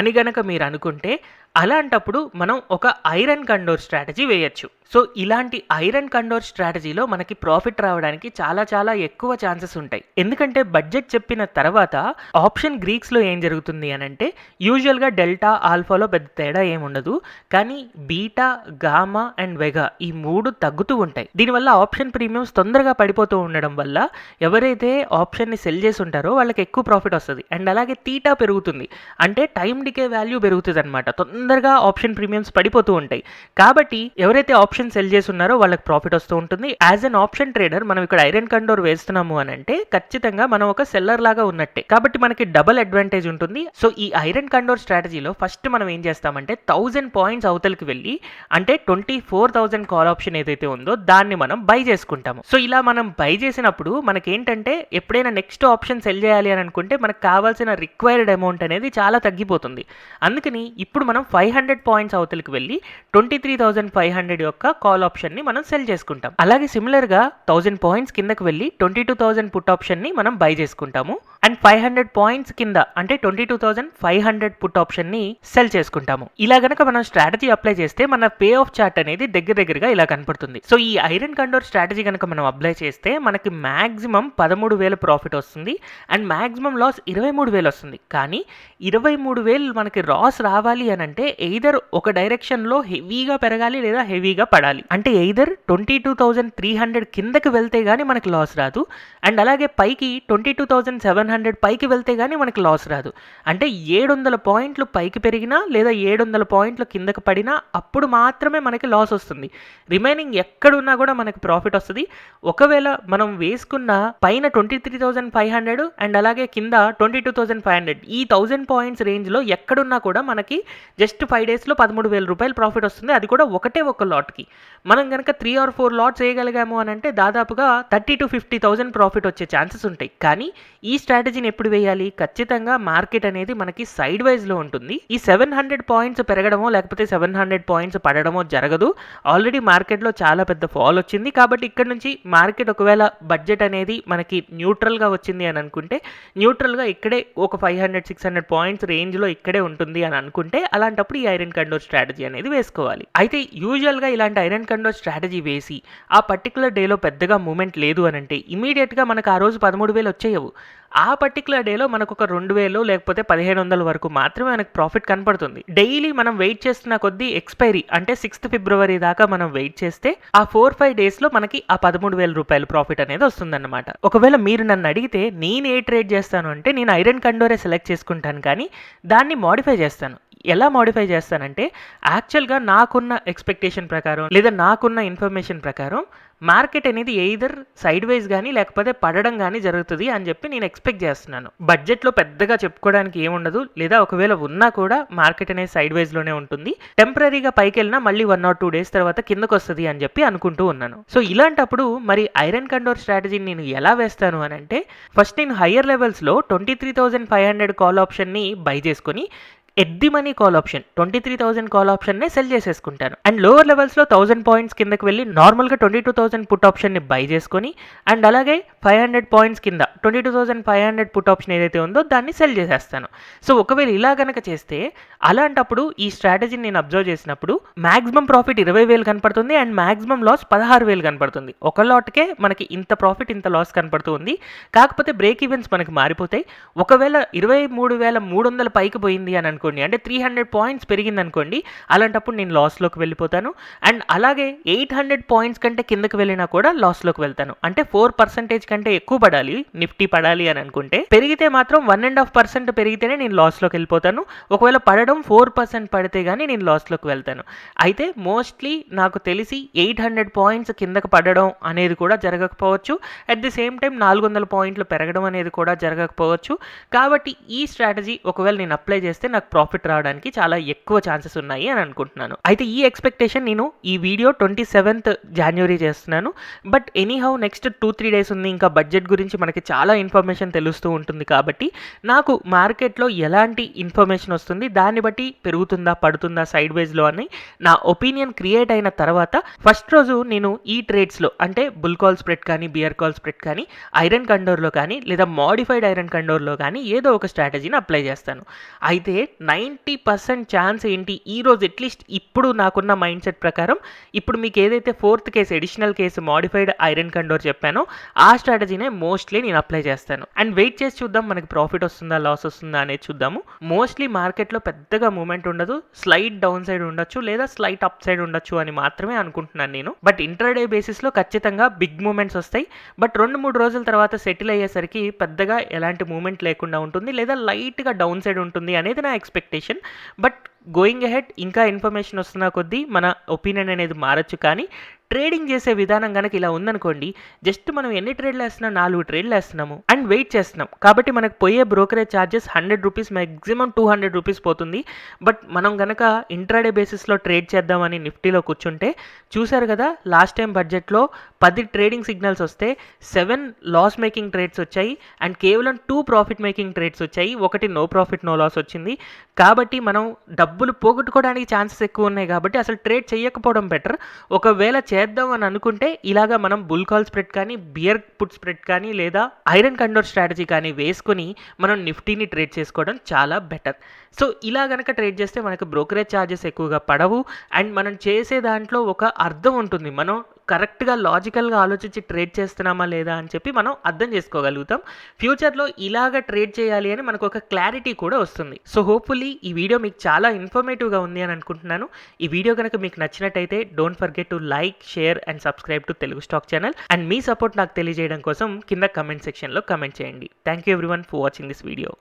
అని గనక మీరు అనుకుంటే అలాంటప్పుడు మనం ఒక ఐరన్ కండోర్ స్ట్రాటజీ వేయచ్చు. సో ఇలాంటి ఐరన్ కండోర్ స్ట్రాటజీలో మనకి ప్రాఫిట్ రావడానికి చాలా చాలా ఎక్కువ ఛాన్సెస్ ఉంటాయి. ఎందుకంటే బడ్జెట్ చెప్పిన తర్వాత ఆప్షన్ గ్రీక్స్లో ఏం జరుగుతుంది అని అంటే యూజువల్గా డెల్టా ఆల్ఫాలో పెద్ద తేడా ఏముండదు కానీ బీటా గామా అండ్ వెగా ఈ మూడు తగ్గుతూ ఉంటాయి. దీనివల్ల ఆప్షన్ ప్రీమియమ్స్ తొందరగా పడిపోతూ ఉండడం వల్ల ఎవరైతే ఆప్షన్ని సెల్ చేసి ఉంటారో వాళ్ళకి ఎక్కువ ప్రాఫిట్ వస్తుంది. అండ్ అలాగే తీటా పెరుగుతుంది. అంటే టైం డికే వాల్యూ పెరుగుతుంది అనమాట తొందరగా ఆప్షన్ ప్రీమియమ్స్ పడిపోతూ ఉంటాయి. కాబట్టి ఎవరైతే ఆప్షన్ సెల్ చేసి ఉన్నారో వాళ్ళకి ప్రాఫిట్ వస్తూ ఉంటుంది. యాజ్ అన్ ఆప్షన్ ట్రేడర్ మనం ఇక్కడ ఐరన్ కండోర్ వేస్తున్నాము అని అంటే ఖచ్చితంగా మనం ఒక సెల్లర్ లాగా ఉన్నట్టే. కాబట్టి మనకి డబుల్ అడ్వాంటేజ్ ఉంటుంది. సో ఈ ఐరన్ కండోర్ స్ట్రాటజీలో ఫస్ట్ మనం ఏం చేస్తామంటే థౌజండ్ పాయింట్స్ అవతలకి వెళ్ళి అంటే twenty four thousand call option ఏదైతే ఉందో దాన్ని మనం బై చేసుకుంటాము. సో ఇలా మనం బై చేసినప్పుడు మనకేంటంటే ఎప్పుడైనా నెక్స్ట్ ఆప్షన్ సెల్ చేయాలి అని అనుకుంటే మనకు కావాల్సిన రిక్వైర్డ్ అమౌంట్ అనేది చాలా తగ్గిపోతుంది. అందుకని ఇప్పుడు మనం ఫైవ్ హండ్రెడ్ పాయింట్స్ అవతలకి వెళ్ళి twenty three thousand five hundred యొక్క కాల్ ఆప్షన్ని మనం సెల్ చేసుకుంటాం. అలాగే సిమిలర్గా థౌజండ్ పాయింట్స్ కిందకి వెళ్ళి ట్వంటీ టూ థౌజండ్ పుట్ ఆప్షన్ని మనం బై చేసుకుంటాము. అండ్ ఫైవ్ హండ్రెడ్ పాయింట్స్ కింద అంటే twenty two thousand five hundred put ఆప్షన్ని సెల్ చేసుకుంటాము. ఇలా గనక మనం స్ట్రాటజీ అప్లై చేస్తే మన పే ఆఫ్ చార్ట్ అనేది దగ్గర దగ్గరగా ఇలా కనపడుతుంది. సో ఈ ఐరన్ కండోర్ స్ట్రాటజీ కనుక మనం అప్లై చేస్తే మనకి మాక్సిమం పదమూడు వేల ప్రాఫిట్ వస్తుంది అండ్ మాక్సిమం లాస్ ఇరవై మూడు వేలు వస్తుంది. కానీ ఇరవై మూడు వేలు మనకి లాస్ రావాలి అని అంటే ఎయిదర్ ఒక డైరెక్షన్లో హెవీగా పెరగాలి లేదా హెవీగా పడాలి. అంటే either twenty two thousand three hundred కిందకి వెళ్తే కానీ మనకి లాస్ రాదు. అండ్ అలాగే పైకి twenty two thousand seven hundred పైకి వెళ్తే కానీ మనకి లాస్ రాదు. అంటే ఏడు వందల పాయింట్లు పైకి పెరిగినా లేదా ఏడు వందల పాయింట్లు కిందకి పడినా అప్పుడు మాత్రమే మనకి లాస్ వస్తుంది. రిమైనింగ్ ఎక్కడున్నా కూడా మనకి ప్రాఫిట్ వస్తుంది. ఒకవేళ మనం వేసుకున్న పైన twenty three thousand five hundred and అలాగే కింద twenty two thousand five hundred ఈ థౌజండ్ పాయింట్స్ రేంజ్లో ఎక్కడున్నా కూడా మనకి జస్ట్ ఫైవ్ డేస్లో పదమూడు వేల రూపాయలు ప్రాఫిట్ వస్తుంది. అది కూడా ఒకటే ఒక లాట్కి. మనం కనుక త్రీ ఆర్ ఫోర్ లాట్స్ వేయగలిగాము అని అంటే దాదాపుగా thirty to fifty thousand profit వచ్చే ఛాన్సెస్ ఉంటాయి. కానీ ఈ స్ట్రాటజీని ఎప్పుడు వేయాలి? ఖచ్చితంగా మార్కెట్ అనేది మనకి సైడ్ వైజ్లో ఉంటుంది. ఈ సెవెన్ హండ్రెడ్ పాయింట్స్ పెరగడమో లేకపోతే సెవెన్ హండ్రెడ్ పాయింట్స్ పడడమో జరగదు. ఆల్రెడీ మార్కెట్లో చాలా పెద్ద ఫాల్ వచ్చింది. కాబట్టి ఇక్కడ నుంచి మార్కెట్ ఒకవేళ బడ్జెట్ అనేది మనకి న్యూట్రల్గా వచ్చింది అని అనుకుంటే న్యూట్రల్గా ఇక్కడే ఒక five hundred six hundred points రేంజ్లో ఇక్కడే ఉంటుంది అని అనుకుంటే అలాంటప్పుడు ఈ ఐరన్ కండోర్ స్ట్రాటజీ అనేది వేసుకోవాలి. అయితే యూజువల్గా ఇలాంటి ఐరన్ కండోర్ స్ట్రాటజీ వేసి ఆ పర్టికులర్ డేలో పెద్దగా మూమెంట్ లేదు అని అంటే ఇమీడియట్గా మనకు ఆ రోజు పదమూడు వేలు వచ్చేయవు. ఆ పర్టికులర్ డేలో మనకు ఒక రెండు వేలు లేకపోతే పదిహేను వందల వరకు మాత్రమే మనకు ప్రాఫిట్ కనపడుతుంది. డైలీ మనం వెయిట్ చేస్తున్న కొద్దీ ఎక్స్పైరీ అంటే సిక్స్త్ ఫిబ్రవరి దాకా మనం వెయిట్ చేస్తే ఆ ఫోర్ ఫైవ్ డేస్లో మనకి ఆ పదమూడు వేల రూపాయలు ప్రాఫిట్ అనేది వస్తుందన్నమాట. ఒకవేళ మీరు నన్ను అడిగితే నేను ఏ ట్రేడ్ చేస్తాను అంటే నేను ఐరన్ కండోరే సెలెక్ట్ చేసుకుంటాను కానీ దాన్ని మాడిఫై చేస్తాను. ఎలా మాడిఫై చేస్తానంటే యాక్చువల్గా నాకున్న ఎక్స్పెక్టేషన్ ప్రకారం లేదా నాకున్న ఇన్ఫర్మేషన్ ప్రకారం మార్కెట్ అనేది ఎయిదర్ సైడ్ వైజ్ కానీ లేకపోతే పడడం కానీ జరుగుతుంది అని చెప్పి నేను ఎక్స్పెక్ట్ చేస్తున్నాను. బడ్జెట్లో పెద్దగా చెప్పుకోవడానికి ఏముండదు. లేదా ఒకవేళ ఉన్నా కూడా మార్కెట్ అనేది సైడ్ వైజ్లోనే ఉంటుంది. టెంపరీగా పైకి వెళ్ళినా మళ్ళీ వన్ ఆర్ టూ డేస్ తర్వాత కిందకు వస్తుంది అని చెప్పి అనుకుంటూ ఉన్నాను. సో ఇలాంటప్పుడు మరి ఐరన్ కండోర్ స్ట్రాటజీని నేను ఎలా వేస్తాను అని అంటే ఫస్ట్ నేను హయ్యర్ లెవెల్స్లో twenty three thousand five hundred call ఆప్షన్ని బై చేసుకొని at the money call option twenty three thousand call ఆప్షన్నే sell చేసేసుకుంటాను. అండ్ లోవర్ లెవెల్స్లో థౌసండ్ పాయింట్స్ కిందకి వెళ్ళి నార్మల్గా ట్వంటీ టూ థౌసండ్ పుట్ ఆప్షన్ని బై చేసుకొని అండ్ అలాగే ఫైవ్ హండ్రెడ్ పాయింట్స్ కింద twenty two thousand five hundred put option ఏదైతే ఉందో దాన్ని సెల్ చేసేస్తాను. సో ఒకవేళ ఇలా కనుక చేస్తే అలాంటప్పుడు ఈ స్ట్రాటజీని నేను అబ్జర్వ్ చేసినప్పుడు మాక్సిమం ప్రాఫిట్ ఇరవై వేలు కనపడుతుంది అండ్ మాక్సిమం లాస్ పదహారు వేలు కనపడుతుంది. ఒక లాట్కే మనకి ఇంత ప్రాఫిట్ ఇంత లాస్ కనపడుతుంది కాకపోతే బ్రేక్ ఈవెంట్స్ మనకి మారిపోతాయి. ఒకవేళ ఇరవై మూడు వేల మూడు వందల పైకి పోయింది అని అనుకోండి. అంటే త్రీ హండ్రెడ్ పాయింట్స్ పెరిగింది అనుకోండి అలాంటప్పుడు నేను లాస్లోకి వెళ్ళిపోతాను. అండ్ అలాగే ఎయిట్ హండ్రెడ్ పాయింట్స్ కంటే కిందకి వెళ్ళినా కూడా లాస్లోకి వెళ్తాను. అంటే ఫోర్ పర్సెంటేజ్ కంటే ఎక్కువ పడాలి నిఫ్టీ పడాలి అని అనుకుంటే పెరిగితే మాత్రం వన్ అండ్ హాఫ్ పర్సెంట్ పెరిగితేనే నేను లాస్లోకి వెళ్ళిపోతాను. ఒకవేళ పడడం ఫోర్ పర్సెంట్ పడితే కానీ నేను లాస్లోకి వెళ్తాను. అయితే మోస్ట్లీ నాకు తెలిసి ఎయిట్ హండ్రెడ్ పాయింట్స్ కిందకు పడడం అనేది కూడా జరగకపోవచ్చు. అట్ ది సేమ్ టైం నాలుగు వందల పాయింట్లు పెరగడం అనేది కూడా జరగకపోవచ్చు. కాబట్టి ఈ స్ట్రాటజీ ఒకవేళ నేను అప్లై చేస్తే నాకు ప్రాఫిట్ రావడానికి చాలా ఎక్కువ ఛాన్సెస్ ఉన్నాయి అని అనుకుంటున్నాను. అయితే ఈ ఎక్స్పెక్టేషన్ నేను ఈ వీడియో ట్వంటీ సెవెంత్ జనవరి చేస్తున్నాను. But anyhow next two three days ఉంది. ఇంకా బడ్జెట్ గురించి మనకి చాలా ఇన్ఫర్మేషన్ తెలుస్తూ ఉంటుంది కాబట్టి నాకు మార్కెట్లో ఎలాంటి ఇన్ఫర్మేషన్ వస్తుంది దాన్ని బట్టి పెరుగుతుందా పడుతుందా సైడ్ వేజ్లో అని నా ఒపీనియన్ క్రియేట్ అయిన తర్వాత ఫస్ట్ రోజు నేను ఈ ట్రేడ్స్లో అంటే బుల్ కాల్ స్ప్రెడ్ కానీ బియర్ కాల్ స్ప్రెడ్ కానీ ఐరన్ కండోర్లో కానీ లేదా మాడిఫైడ్ ఐరన్ కండోర్లో కానీ ఏదో ఒక స్ట్రాటజీని అప్లై చేస్తాను. అయితే నైంటీ పర్సెంట్ ఛాన్స్ ఏంటి? ఈ రోజు అట్లీస్ట్ ఇప్పుడు నాకున్న మైండ్ సెట్ ప్రకారం ఇప్పుడు మీకు ఏదైతే fourth case additional case modified iron condor చెప్పానో ఆ స్ట్రాటజీనే మోస్ట్లీ నేను అప్లై చేస్తాను. అండ్ వెయిట్ చేసి చూద్దాం మనకి ప్రాఫిట్ వస్తుందా లాస్ వస్తుందా అనేది చూద్దాము. మోస్ట్లీ మార్కెట్లో పెద్దగా మూమెంట్ ఉండదు. స్లైట్ డౌన్ సైడ్ ఉండొచ్చు లేదా స్లైట్ అప్ సైడ్ ఉండొచ్చు అని మాత్రమే అనుకుంటున్నాను నేను. బట్ ఇంటర్డే బేసిస్లో ఖచ్చితంగా బిగ్ మూమెంట్స్ వస్తాయి. బట్ రెండు మూడు రోజుల తర్వాత సెటిల్ అయ్యేసరికి పెద్దగా ఎలాంటి మూమెంట్ లేకుండా ఉంటుంది లేదా లైట్గా డౌన్ సైడ్ ఉంటుంది అనేది నా ఎక్స్పెక్టేషన్ బట్ గోయింగ్ అహెడ్ ఇంకా ఇన్ఫర్మేషన్ వస్తున్న కొద్దీ మన ఒపీనియన్ అనేది మారచ్చు కానీ ట్రేడింగ్ చేసే విధానం కనుక ఇలా ఉందనుకోండి జస్ట్ మనం ఎన్ని ట్రేడ్లు వేస్తున్నాం నాలుగు ట్రేడ్లు వేస్తున్నాము అండ్ వెయిట్ చేస్తున్నాం. కాబట్టి మనకు పోయే brokerage charges hundred rupees maximum two hundred rupees పోతుంది. బట్ మనం కనుక ఇంట్రాడే బేసిస్లో ట్రేడ్ చేద్దామని నిఫ్టీలో కూర్చుంటే చూశారు కదా లాస్ట్ టైం బడ్జెట్లో పది ట్రేడింగ్ సిగ్నల్స్ వస్తే సెవెన్ లాస్ మేకింగ్ ట్రేడ్స్ వచ్చాయి అండ్ కేవలం టూ ప్రాఫిట్ మేకింగ్ ట్రేడ్స్ వచ్చాయి. ఒకటి నో ప్రాఫిట్ నో లాస్ వచ్చింది. కాబట్టి మనం డబ్బులు పోగొట్టుకోవడానికి ఛాన్సెస్ ఎక్కువ ఉన్నాయి కాబట్టి అసలు ట్రేడ్ చేయకపోవడం బెటర్. ఒకవేళ చే చేద్దాం అని అనుకుంటే ఇలాగా మనం బుల్ కాల్ స్ప్రెడ్ కానీ బియర్ పుట్ స్ప్రెడ్ కానీ లేదా ఐరన్ కండోర్ స్ట్రాటజీ కానీ వేసుకొని మనం నిఫ్టీని ట్రేడ్ చేసుకోవడం చాలా బెటర్. సో ఇలా కనుక ట్రేడ్ చేస్తే మనకు బ్రోకరేజ్ ఛార్జెస్ ఎక్కువగా పడవు. అండ్ మనం చేసే దాంట్లో ఒక అర్థం ఉంటుంది. మనం కరెక్ట్గా లాజికల్గా ఆలోచించి ట్రేడ్ చేస్తున్నామా లేదా అని చెప్పి మనం అర్థం చేసుకోగలుగుతాం. ఫ్యూచర్లో ఇలాగ ట్రేడ్ చేయాలి అని మనకు ఒక క్లారిటీ కూడా వస్తుంది. సో హోప్ఫుల్లీ ఈ వీడియో మీకు చాలా ఇన్ఫర్మేటివ్గా ఉంది అని అనుకుంటున్నాను. ఈ వీడియో కనుక మీకు నచ్చినట్టయితే don't forget to like share and subscribe to Telugu stock channel. And me support నాకు తెలియజేయడం కోసం కింద కమెంట్ సెక్షన్లో కమెంట్ చేయండి. Thank you everyone for watching this video.